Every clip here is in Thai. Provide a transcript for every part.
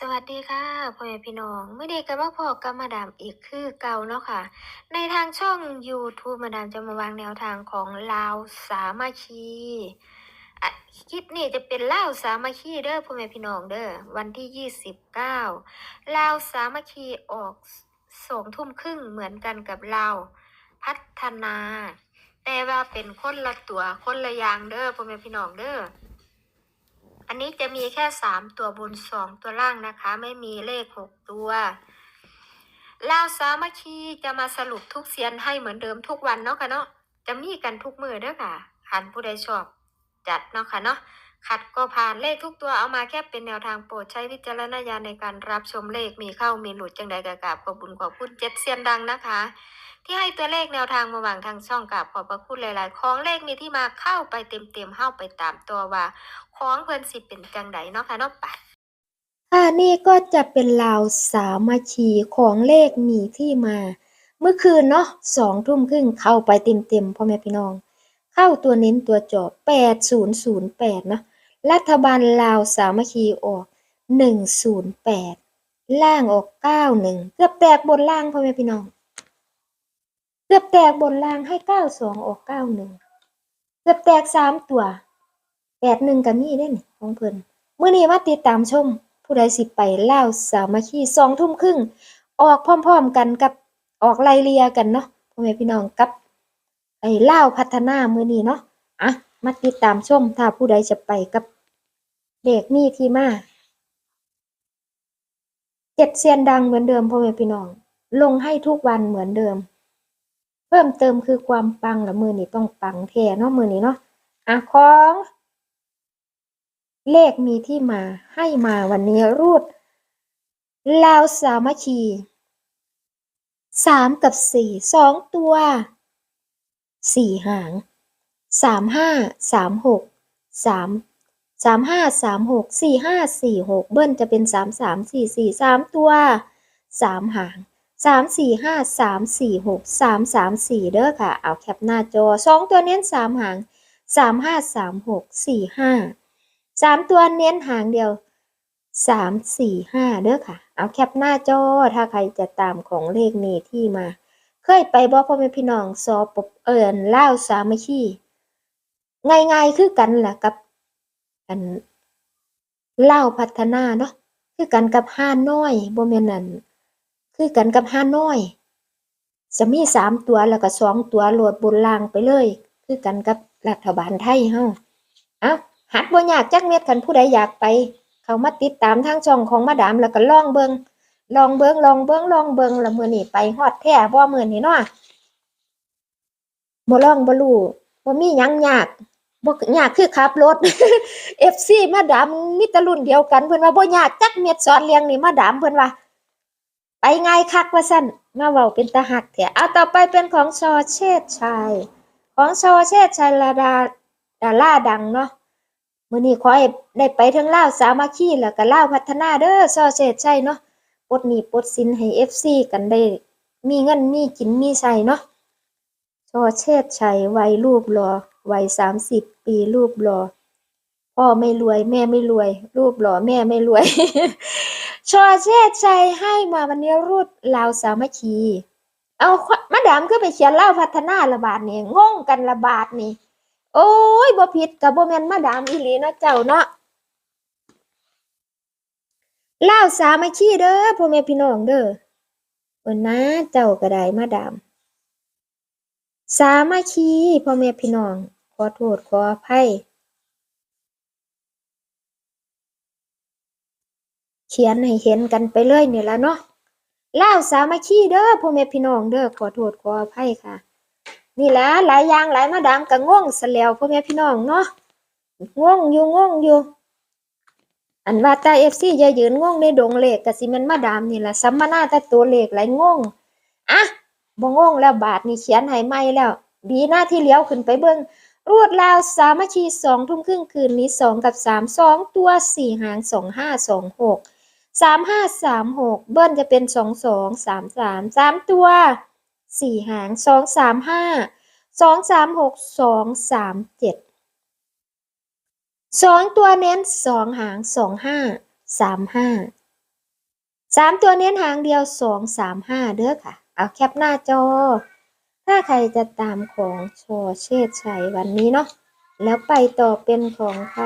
สวัสดีค่ะพ่อแม่พี่น้องเมื่อเด็กกับมาพอกับมาดามอีกคือเก่าเนาะค่ะ ในทางช่อง YouTube มาดามจะมาวางแนวทางของลาวสามัคคีคลิปนี้จะเป็นลาวสามัคคีเด้อพ่อแม่พี่น้องเด้อวันที่ 29ลาวสามัคคีออกสองทุ่มครึ่งเหมือนกันกับลาวพัฒนา แต่ว่าเป็นคนละตัวคนละอย่างเด้อพ่อแม่พี่น้องเด้อ อันนี้จะมีแค่สามตัวบนสองตัวล่างนะคะ ไม่มีเลขหกตัวลาวสามัคคีจะมาสรุปทุกเซียนให้เหมือนเดิมทุกวันเนาะค่ะเนาะจะมีกันทุกมือเด้อค่ะหันผู้ใดชอบจัดเนาะค่ะเนาะขัดก็ผ่านเลขทุกตัวเอามาแค่เป็นแนวทางโปรดใช้วิจารณญาณในการรับชมเลขมีเข้ามีหลุดจังใดกะกาบขอบุญขอบคุณเจ็ดเซียนดังนะคะ ที่ให้ตัวเลขแนวทางมาวางทางช่องกับขอบพระคุณหลาย ๆ ของเลขมีที่มาเข้าไปเต็มๆเข้าไปตามตัวว่า ของเพิ่อนสิเป็นจังไดเนาะค่ะเนาะปัดค่ะนี่ก็จะเป็นราวสามัคคีของเลขมีที่มา เมื่อคืนเนาะสองทุ่มครึ่งเข้าไปเต็มๆพ่อแม่พี่น้อง เข้าตัวเน้นตัวจอบแปดศูนย์ศูนย์แปดเนาะรัฐบาลลาวสามัคคีออกหนึ่งศูนย์แปดล่างออกเก้าหนึ่งเกือบแตกบนล่างพ่อแม่พี่น้อง เกือบแตกบนล่างให้เก้าสองออกเก้าหนึ่งเกือบแตกสามตัวแปดหนึ่งกับมีได้นี่ของเพิ่นมื่อนี้มาติดตามชม ผู้ใดสิไปเล่าสามัคคีสองทุ่มครึ่งออกพร้อมๆกันกับออกไลเลียกันเนาะพ่อแม่พี่น้องกับไอ้เล่าพัฒนามือนี้เนาะอะมาติดตามชม ถ้าผู้ใดจะไปกับเด็กนี่ที่มาเจ็ดเซียนดังเหมือนเดิมพ่อแม่พี่น้อง ลงให้ทุกวันเหมือนเดิม เพิ่มเติมคือความปังละมือนี้ต้องปังแท้เนาะมือนี้เนาะอะของ เลขมีที่มาให้มาวันนี้รูดลาวสามัคคีสามกับสี่สองตัวสี่หางสามห้าสามหกสามสามห้าสามหกสี่ห้าสี่หกเบิ้ลจะเป็นสามสามสี่สี่สามตัวสามหาง สามสี่ห้าสามสี่หกสามสามสี่เด้อค่ะ เอาแคปหน้าจอสองตัวเน้นสามหางสามห้าสามหกสี่ห้าสามตัวเน้นหางเดียวสามสี่ห้าเด้อค่ะ เอาแคปหน้าจอถ้าใครจะตามของเลขนี้ที่มา เคยไปบอกพ่อแม่พี่น้องสอบปบเอิญเล่าสามัคคีง่ายๆคือกันแหละกับอันเล่าพัฒนาเนาะคือกันกับห้าน้อยบ่แม่นนั่น คือกันกับห้าน้อย จะมีสามตัวแล้วก็สองตัวโหลดบนล่างไปเลย คือกันกับรัฐบาลไทยเฮาเอ้าหัดบ่ยากจักเม็ดคันผู้ใดอยากไป เขามาติดตามทางช่องของมาดามแล้วก็ลองเบิงลองเบิงลองเบิงลองเบิงล้วมื้อนี้ไปฮอดแท้บ่มือนี้เนาะบ่ลองบ่รู้บ่มียังยากบ่ยากคือขับรถ FC มาดามมีแต่รุ่นเดียวกันเพิ่นว่าบ่ยากจักเม็ดสอนเลี้ยงนี่มาดามเพิ่นว่า ไปง่ายคักว่าซั่นมาเว้าเป็นตาหักแท้เอาต่อไปเป็นของชอเชษชัยของชอเชษชัยระดาดาราดังเนาะมื้อนี้ขอให้ได้ไปทั้งลาวสามัคคีแล้วก็ลาวพัฒนาเด้อซอเศษใช่เนาะปลดหนี้ปลดสินให้ FC กันได้ มีเงินมีกินมีใช้เนาะซอเชษชัยวัยรูปหล่อวัย30ปีรูปหล่อพ่อไม่รวย แม่ไม่รวย รูปหล่อแม่ไม่รวย ชอเชษชัยให้มาวันนี้รูดลาวสามัคคี เอามาดามก็ไปเขียนเลาพัฒนาระบาดนี่งงกันระบาดนี่ โอ้ยบ่ผิดกับบ่แมนมาดามอีหลีเนาะเจ้าเนาะเลาสามัคคีเด้อพ่อแม่พี่น้องเด้อเอิ้นนะเจ้าก็ได้มาดาม สามัคคีพ่อแม่พี่น้อง ขอโทษขออภัย ขียนให้เห็นกันไปเลยนี่ละเนาะลาวสามัคคีเด้อพ่อแม่พี่น้องเด้อขอโทษขออภัยค่ะ นี่แหละหลายอย่างหลายมาดามก็งงซะแล้วพ่อแม่พี่น้องเนาะง่วงอยู่ง่วงอยู่อันว่าตา FC อย่ายืนง่วงในดงเหลขก็สิแม่นมาดามนี่ละสัมมนาแต่ตัวเหลขหลายงงอะบ่งงแล้วบาทนี่เขียนให้ใหม่แล้ว ดีหน้าที่เลี้ยวขึ้นไปเบิ่งรวดราวสามัคคี2ทุ่มครึ่งคืนนี้2กับ3 2ตัว4หางสองห้าสองหก 2 5 2 6 3 5 3 6เบิ้ลจะเป็น2 2 3 3 3ตัวสี่หางสองสามห้าสองสามหกสองสามเจ็ดสองตัวเน้นสองหางสองห้าสามห้าสามตัวเน้นหางเดียวสองสามห้าเด้อค่ะ เอาแคปหน้าจอ ถ้าใครจะตามของชอเชษชัยวันนี้เนาะแล้วไปต่อเป็นของใคร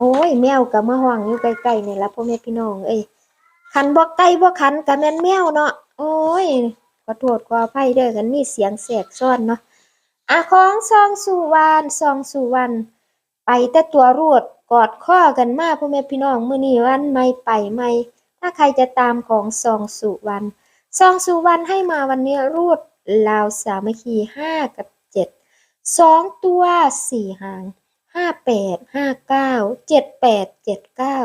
โอ้ยแมวกับมะห่วงอยู่ใกล้ๆนี่ละพ่อแม่พี่น้องเอ้ยคันบ่ไก่บ่คันกับแม่นแมวเนาะโอ้ยขอโทษขออภัยเด้อกันมีเสียงแสกซ้อนเนาะอะของซองสู่วานซองสู่วันไปแต่ตัวรูดกอดข้อกันมาพ่อแม่พี่น้องมื้อนี้วันไม่ไปไม่ถ้าใครจะตามของซองสู่วันซองสู่วันให้มาวันนี้รูดลาวสามัคคีห้ากับเจ็ดสองตัวสี่หางห้าแปดห้าเก้า เจ็ดแปดเจ็ดเก้า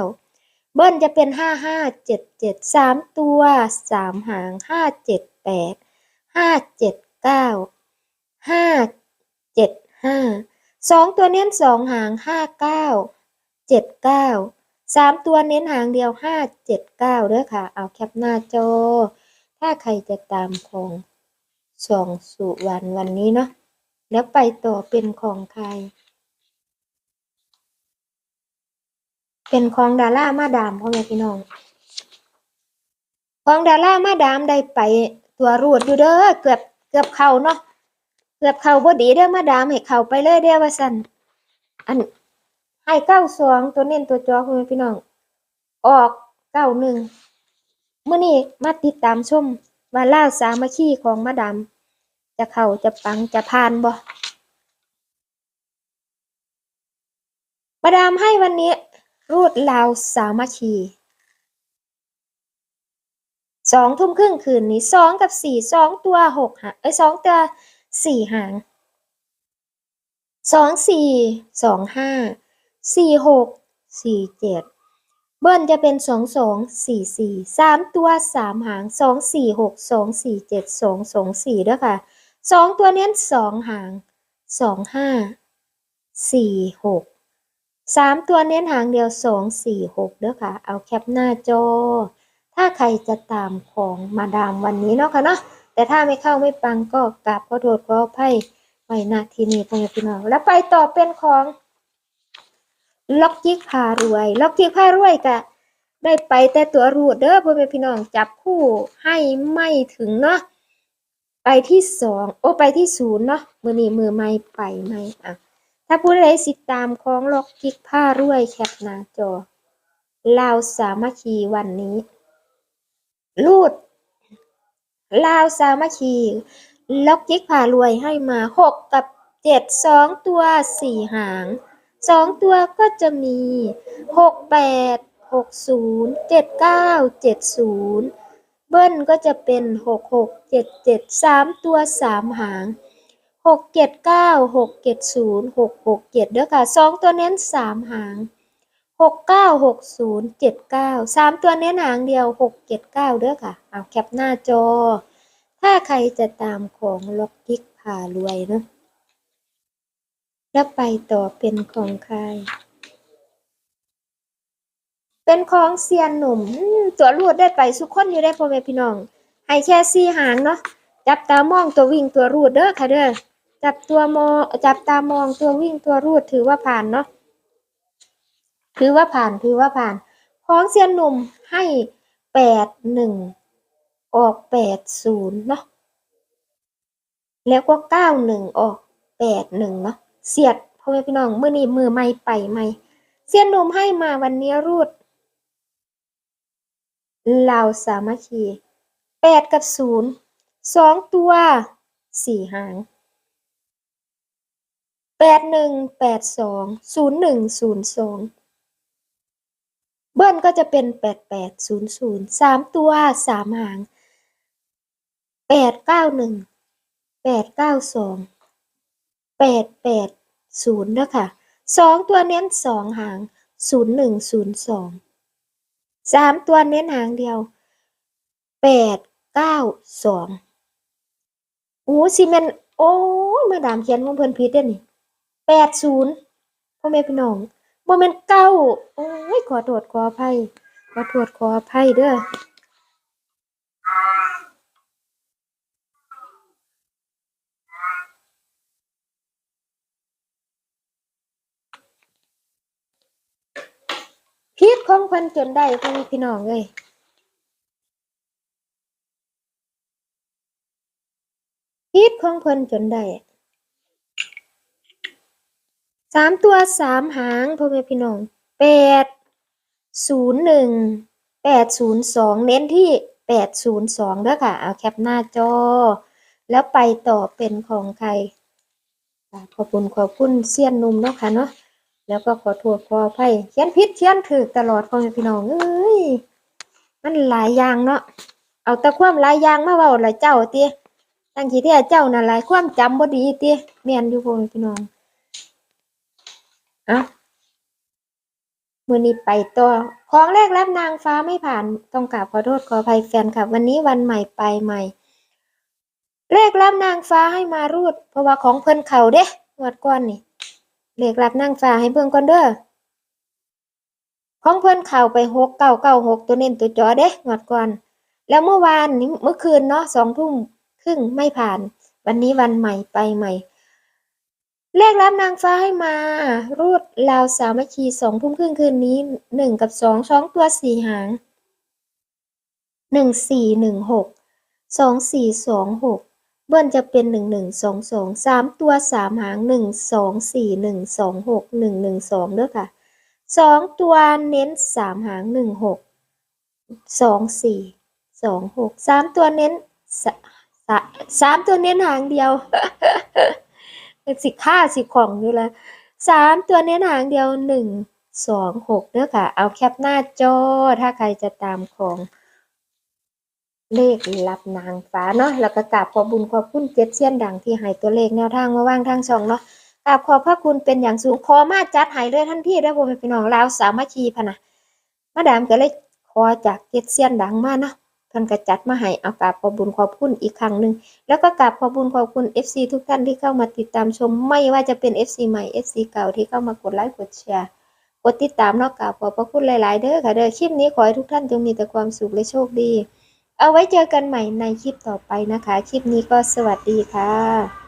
เบิ้ลจะเป็นห้าห้าเจ็ดเจ็ดสามตัวสามหางห้าเจ็ดแปดห้าเจ็ดเก้าห้าเจ็ดห้าสองตัวเน้นสองหางห้าเก้าเจ็ดเก้าสามตัวเน้นหางเดียวห้าเจ็ดเก้าเด้อค่ะ เอาแคปหน้าจอ ถ้าใครจะตามของสองสุวรรณวันนี้เนาะแล้วไปต่อเป็นของใคร เป็นของดารามาดามพ่อแม่พี่น้องของดารามาดามได้ไปตัวรูดอยู่เด้อเกือบเกือบเข้าเนาะเกือบเข้าบ่ดีเด้อมาดามให้เข้าไปเลยเด้อว่าซั่นอันให้เก้าสองตัวเน้นตัวจอคุณพี่น้อง ออกเก้าหนึ่งเมื้อนี้มาติดตามชมว่าล่าสามัคคีของมาดามจะเข้าจะปังจะผ่านบ่มาดามให้วันนี้ รูดลาวสามัคคีสองทุ่มครึ่งคืนนี้สองกับสี่สองตัวหกหางเอ้สองตัวสี่หางสองสี่สองห้าสี่หกสี่เจ็ดเบิ้ลจะเป็นสองสองสี่สี่สามตัวสามหางสองสี่หกสองสี่เจ็ดสองสองสี่ด้วยค่ะสองตัวเน้นสองหางสองห้าสี่หก สามตัวเน้นหางเดียวสองสี่หกเด้อค่ะ เอาแคปหน้าจอ ถ้าใครจะตามของมาดามวันนี้เนาะค่ะเนาะแต่ถ้าไม่เข้าไม่ปังก็กราบขอโทษขออภัยไว้ณที่นี้พ่อแม่พี่น้องแล้วไปต่อเป็นของล็อกยิกพารวย ล็อกยิกพารวยกะได้ไปแต่ตัวรูดเด้อพ่อแม่พี่น้องจับคู่ให้ไม่ถึงเนาะไปที่สองโอ้ไปที่ศูนย์เนาะมือนี้มือไม่ไปไม่อะ ถ้าผู้ใดสิตามของล็อกกิกผ้ารวยแคปหน้าจอลาวสามัคคีวันนี้รูดลาวสามัคคีล็อกยิกผ่ารวยให้มาหกกับเจ็ดสองตัวสี่หางสองตัวก็จะมีหกแปดหกศูนย์เจ็ดเก้าเจ็ดศูนย์เบิ้ลก็จะเป็นหกหกเจ็ดเจ็ดสามตัวสามหาง หกเจ็ดเก้าหกเจ็ดศูนย์หกหกเจ็ดเด้อค่ะสองตัวเน้นสามหางหกเก้าหกศูนย์เจ็ดเก้าสามตัวเน้นหางเดียวหกเจ็ดเก้าเด้อค่ะเอาแคปหน้าจอ ถ้าใครจะตามของล็อกกิกพารวยเนาะแล้วไปต่อเป็นของใคร เป็นของเซียนหนุ่ม ตัวรูดได้ไปสุกคนอยู่ได้พ่อแม่พี่น้อง ให้แค่สี่หางเนาะจับตามองตัววิ่งตัวรูดเด้อค่ะเด้อ จับตัวมอจับตามองตัววิ่งตัวรูดถือว่าผ่านเนาะถือว่าผ่านถือว่าผ่านของเซียนหนุ่มให้แปดหนึ่งออกแปดศูนย์เนาะแล้วก็เก้าหนึ่งออกแปดหนึ่งเนาะเสียดพ่อแม่พี่น้องมือนี้มือไม่ไปไม่เซียนหนุ่มให้มาวันนี้รูดลาวสามัคคีแปดกับศูนย์สองตัวสี่หาง แปดหนึ่งแปดสองศูนย์หนึ่งศูนย์สองเบิ้ลก็จะเป็นแปดแปดศูนย์ศูนย์สามตัวสามหางแปดเก้าหนึ่งแปดเก้าสองแปดแปดศูนย์นะคะสองตัวเน้นสองหางศูนย์หนึ่งศูนย์สองสามตัวเน้นหางเดียวแปดเก้าสองโอ้ซีเมนโอ้มาดามเขียนของเพิ่อนผิดเด้นี่ แปดศูนย์พ่อแม่พี่น้องโมเมนต์เก้าโอ้ยขอโทษขออภัยขอโทษขออภัยเด้อพิษของเพิ่นจนได้พ่อแม่พี่น้องเอ้ยคิดของเพิ่นจนได้ สามตัวสามหางพ่อแม่พี่น้องแปดศูนย์หนึ่งแปดศูนย์สองเน้นที่แปดศูนย์สองเด้อค่ะ เอาแคปหน้าจอ แล้วไปต่อเป็นของใคร ขอบคุณขอบคุณเซียนนุ่มเนาะค่ะเนาะแล้วก็ขอโทษขออภัยเขียนผิดเขียนถูกตลอดพ่อแม่พี่น้องเอ้ยมันหลายอย่างเนาะเอาแต่ความหลายอย่างมาเว้าละเจ้าเติตั้งที่แท้เจ้าน่ะหลายความจำบ่ดีติแม่นอยู่พ่อแม่พี่น้อง เอามือนี้ไปต่อของแรกรับนางฟ้าไม่ผ่านต้องกราบขอโทษขออภัยแฟนคลับ วันนี้วันใหม่ไปใหม่เลขรับนางฟ้าให้มารูด เพราะว่าของเพิ่นเขาเด้งวดก่อนนี่เลขรับนางฟ้าให้เบิ่งก่อนเด้อของเพิ่นเข้าไปหกเก้าเก้าหกตัวเน้นตัวจอเด้งวดก่อน แล้วเมื่อวานนี้เมื่อคืนเนาะสองทุ่มครึ่งไม่ผ่าน วันนี้วันใหม่ไปใหม่ เลขรับนางฟ้าให้มา รูดลาวสามัคคีสองทุ่มครึ่งคืนนี้หนึ่งกับสองสองตัวสี่หางหนึ่งสี่หนึ่งหกสองสี่สองหกเบิ้ลจะเป็นหนึ่งหนึ่งสองสองสามตัวสามหางหนึ่งสองสี่หนึ่งสองหกหนึ่งหนึ่งสองเด้อค่ะสองตัวเน้นสามหางหนึ่งหกสองสี่สองหกสามตัวเน้นสสามตัวเน้นหางเดียว เป็นสิค่าสิของอยู่แล้วสามตัวเน้นหางเดียวหนึ่งสองหกเด้อค่ะ เอาแคปหน้าจอถ้าใครจะตามของเลขรับนางฟ้าเนาะแล้วก็กราบขอบบุญขอบคุณเจ็ดเสี้ยนดังที่ให้ตัวเลขแนวทางมาว่างทางช่องเนาะกราบขอบพระคุณเป็นอย่างสูงขอมาจัดให้เลยทันทีได้อพ่อแม่พี่น้องลาวสามัคคีพะนะมาดามก็เลยขอจากเจ็ดเสี้ยนดังมาเนาะ เพิ่นก็จัดมาให้เอากราบขอบุญขอบคุณอีกครั้งหนึ่งแล้วก็กราบขอบุญขอบคุณ FC ทุกท่านที่เข้ามาติดตามชม ไม่ว่าจะเป็น FC ใหม่ FC เก่าที่เข้ามากดไลค์กดแชร์กดติดตามนอกกราบขอบพระคุณหลาย ๆ เด้อค่ะเด้อคลิปนี้ขอให้ทุกท่านจงมีแต่ความสุขและโชคดี เอาไว้เจอกันใหม่ในคลิปต่อไปนะคะ คลิปนี้ก็สวัสดีค่ะ